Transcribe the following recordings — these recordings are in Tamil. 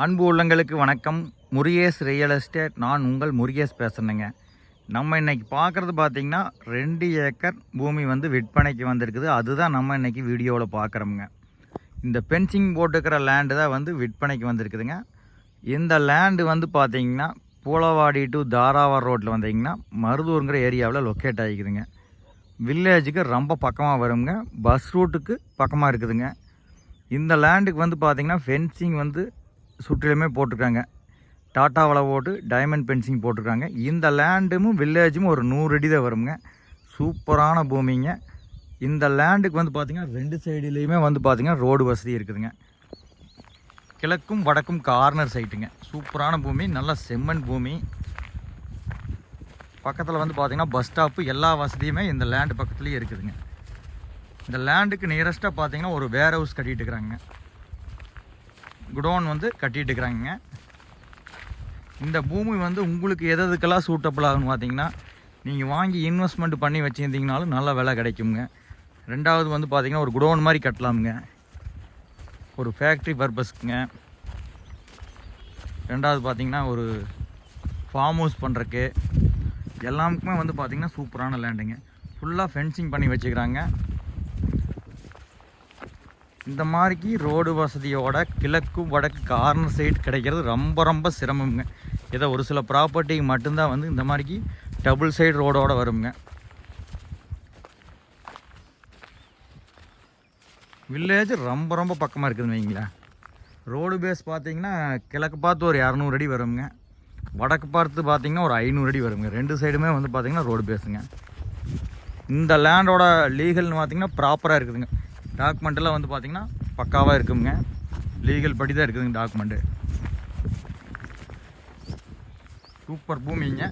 அன்பு உள்ளங்களுக்கு வணக்கம். முருகேஷ் ரியல் எஸ்டேட் நான் உங்கள் முருகேஷ் பேசுகிறேங்க நம்ம இன்னைக்கு பார்க்குறது பார்த்தீங்கன்னா ரெண்டு ஏக்கர் பூமி வந்து விற்பனைக்கு வந்திருக்குது. அதுதான் நம்ம இன்றைக்கி வீடியோவில் பார்க்குறோமுங்க. இந்த பென்சிங் போட்டுக்கிற லேண்டு தான் வந்து விற்பனைக்கு வந்திருக்குதுங்க. இந்த லேண்டு வந்து பார்த்தீங்கன்னா பூலவாடி டு தாராவார் ரோட்டில் வந்தீங்கன்னா மருதூருங்கிற ஏரியாவில் லொக்கேட் ஆகிக்குதுங்க. வில்லேஜுக்கு ரொம்ப பக்கமாக வருங்க. பஸ் ரூட்டுக்கு பக்கமாக இருக்குதுங்க. இந்த லேண்டுக்கு வந்து பார்த்திங்கன்னா ஃபென்சிங் வந்து சுற்றிலுமே போட்டிருக்காங்க. டாட்டா வலை போட்டு டைமண்ட் பென்சிங் போட்டிருக்காங்க. இந்த லேண்டும் வில்லேஜும் ஒரு நூறு அடி தான் வருங்க சூப்பரான பூமிங்க. இந்த லேண்டுக்கு வந்து பார்த்திங்கன்னா ரெண்டு சைடுலேயுமே வந்து பார்த்திங்கன்னா ரோடு வசதி இருக்குதுங்க. கிழக்கும் வடக்கும் கார்னர் சைட்டுங்க சூப்பரான பூமி நல்ல செம்மண் பூமி. பக்கத்தில் வந்து பார்த்திங்கன்னா பஸ் ஸ்டாப்பு எல்லா வசதியுமே இந்த லேண்டு பக்கத்துலேயே இருக்குதுங்க. இந்த லேண்டுக்கு நியரஸ்ட்டாக பார்த்திங்கன்னா ஒரு வேர் ஹவுஸ் கட்டிகிட்டு இருக்கிறாங்க குடோன் வந்து கட்டிட்டு இருக்கிறாங்க இந்த பூமி வந்து உங்களுக்கு எது எதுக்கெல்லாம் சூட்டபிள் ஆகும்னு பார்த்தீங்கன்னா நீங்கள் வாங்கி இன்வெஸ்ட்மெண்ட் பண்ணி வச்சுருந்தீங்கனாலும் நல்ல விலை கிடைக்குங்க. ரெண்டாவது வந்து பார்த்தீங்கன்னா ஒரு குடோன் மாதிரி கட்டலாமுங்க. ஒரு ஃபேக்ட்ரி பர்பஸ்க்குங்க ரெண்டாவது பார்த்தீங்கன்னா ஒரு ஃபார்ம் ஹவுஸ் பண்ணுறக்கு எல்லாமுக்குமே வந்து பார்த்திங்கன்னா சூப்பரான லேண்டுங்க ஃபுல்லாக ஃபென்சிங் பண்ணி வச்சுக்கிறாங்க. இந்த மாதிரிக்கு ரோடு வசதியோட கிழக்கு வடக்கு கார்னர் சைடு கிடைக்கிறது ரொம்ப ரொம்ப சிரமம்ங்க ஏதோ ஒரு சில ப்ராப்பர்ட்டிக்கு மட்டும்தான் வந்து இந்த மாதிரிக்கு டபுள் சைடு ரோடோடு வருங்க வில்லேஜ் ரொம்ப ரொம்ப பக்கமாக இருக்குதுன்னு வைங்களேன். ரோடு பேஸ் பார்த்தீங்கன்னா கிழக்கு பார்த்து ஒரு இரநூறு அடி வருங்க வடக்கு பார்த்து பார்த்தீங்கன்னா ஒரு ஐநூறு அடி வருங்க ரெண்டு சைடுமே வந்து பார்த்தீங்கன்னா ரோடு பேஸுங்க இந்த லேண்டோட லீகல்னு பார்த்தீங்கன்னா ப்ராப்பராக இருக்குதுங்க. டாக்குமெண்ட்டெல்லாம் வந்து பார்த்தீங்கன்னா பக்காவாக இருக்குங்க. லீகல் படி தான் இருக்குதுங்க டாக்குமெண்ட்டு சூப்பர் பூமிங்க.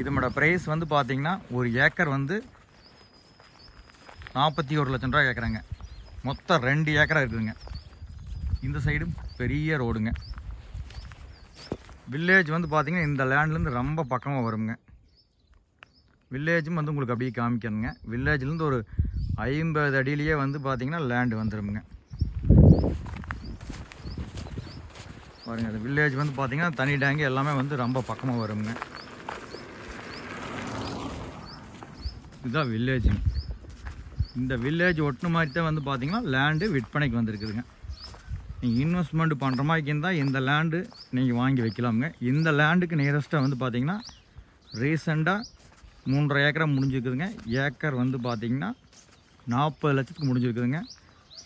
இதனோட ப்ரைஸ் வந்து பார்த்தீங்கன்னா ஒரு ஏக்கர் வந்து நாற்பத்தி ஒரு லட்சம் ரூபா கேட்குறாங்க மொத்தம் ரெண்டு ஏக்கராக இருக்குதுங்க. இந்த சைடும் பெரிய ரோடுங்க வில்லேஜ் வந்து பார்த்தீங்கன்னா இந்த லேண்ட்லேருந்து ரொம்ப பக்கமாக வருங்க. வில்லேஜும் வந்து உங்களுக்கு அப்படியே காமிக்கணுங்க. வில்லேஜ்லேருந்து ஒரு ஐம்பது அடியிலேயே வந்து பார்த்திங்கன்னா லேண்டு வந்துடுங்க பாருங்க அது வில்லேஜ் வந்து பார்த்திங்கன்னா தனி டேங்கு எல்லாமே வந்து ரொம்ப பக்கமாக வருங்க இதுதான் வில்லேஜுங்க. இந்த வில்லேஜ் ஒட்டின மாதிரி தான் வந்து பார்த்திங்கன்னா லேண்டு விற்பனைக்கு வந்திருக்குதுங்க. நீங்கள் இன்வெஸ்ட்மெண்ட் பண்ணுற மாதிரி இருந்தால் இந்த லேண்டு நீங்கள் வாங்கி வைக்கலாமுங்க. இந்த லேண்டுக்கு நியரஸ்ட்டாக வந்து பார்த்திங்கன்னா ரீசெண்டாக மூன்றரை ஏக்கரை முடிஞ்சிருக்குதுங்க. ஏக்கர் வந்து பார்த்தீங்கன்னா நாற்பது லட்சத்துக்கு முடிஞ்சிருக்குதுங்க.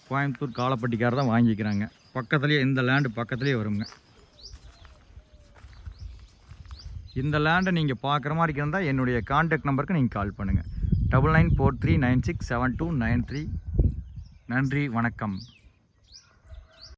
கோயம்புத்தூர் காலப்பட்டிக்கார தான் வாங்கிக்கிறாங்க. பக்கத்துலேயே இந்த லேண்டு பக்கத்துலேயே வருங்க. இந்த லேண்டை நீங்கள் பார்க்குற மாதிரி இருந்தால் என்னுடைய கான்டாக்ட் நம்பருக்கு நீங்கள் கால் பண்ணுங்கள் double nine four three nine six seven two nine three நன்றி வணக்கம்.